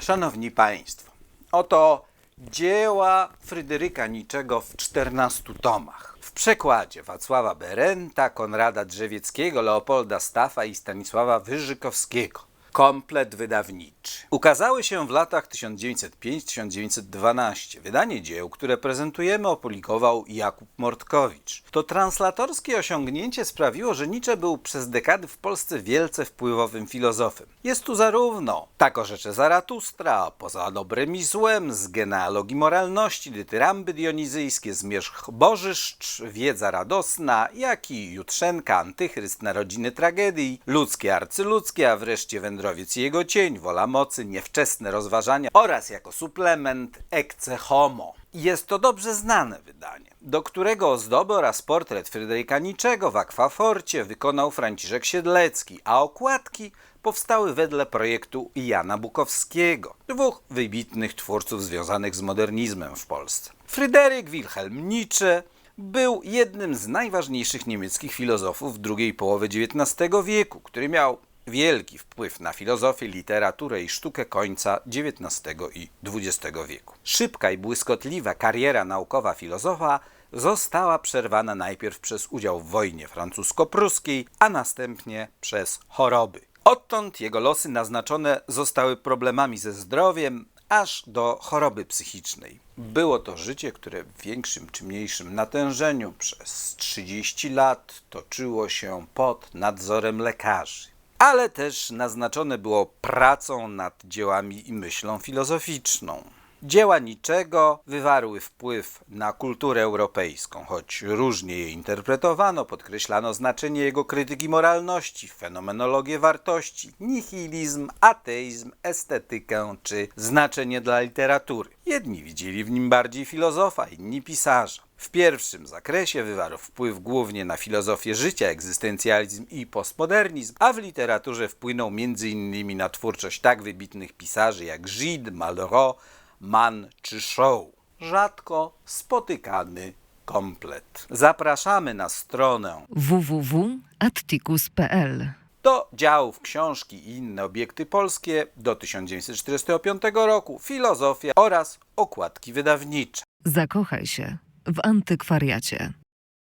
Szanowni Państwo, oto dzieła Fryderyka Niczego w 14 tomach. W przekładzie Wacława Berenta, Konrada Drzewieckiego, Leopolda Staffa i Stanisława Wyżykowskiego. Komplet wydawniczy. Ukazały się w latach 1905-1912. Wydanie dzieł, które prezentujemy, opublikował Jakub Mortkowicz. To translatorskie osiągnięcie sprawiło, że Nietzsche był przez dekady w Polsce wielce wpływowym filozofem. Jest tu zarówno tak orzecze Zaratustra, poza dobrem i złem, z genealogii moralności, dytyramby dionizyjskie, zmierzch bożyszcz, wiedza radosna, jak i jutrzenka, antychryst, narodziny tragedii, ludzkie arcyludzkie, a wreszcie wędrowiec i jego cień, wola mocy, niewczesne rozważania oraz jako suplement ecce homo. Jest to dobrze znane wydanie, do którego ozdoby oraz portret Fryderyka Niczego w akwaforcie wykonał Franciszek Siedlecki, a okładki powstały wedle projektu Jana Bukowskiego, dwóch wybitnych twórców związanych z modernizmem w Polsce. Fryderyk Wilhelm Nietzsche był jednym z najważniejszych niemieckich filozofów drugiej połowy XIX wieku, który miał wielki wpływ na filozofię, literaturę i sztukę końca XIX i XX wieku. Szybka i błyskotliwa kariera naukowa filozofa została przerwana najpierw przez udział w wojnie francusko-pruskiej, a następnie przez choroby. Odtąd jego losy naznaczone zostały problemami ze zdrowiem, aż do choroby psychicznej. Było to życie, które w większym czy mniejszym natężeniu przez 30 lat toczyło się pod nadzorem lekarzy. Ale też naznaczone było pracą nad dziełami i myślą filozoficzną. Dzieła niczego wywarły wpływ na kulturę europejską, choć różnie je interpretowano, podkreślano znaczenie jego krytyki moralności, fenomenologię wartości, nihilizm, ateizm, estetykę czy znaczenie dla literatury. Jedni widzieli w nim bardziej filozofa, inni pisarza. W pierwszym zakresie wywarł wpływ głównie na filozofię życia, egzystencjalizm i postmodernizm, a w literaturze wpłynął m.in. na twórczość tak wybitnych pisarzy jak Gide, Malraux, Mann czy Shaw. Rzadko spotykany komplet. Zapraszamy na stronę www.atticus.pl do działów książki i inne obiekty polskie do 1945 roku, filozofia oraz okładki wydawnicze. Zakochaj się w antykwariacie.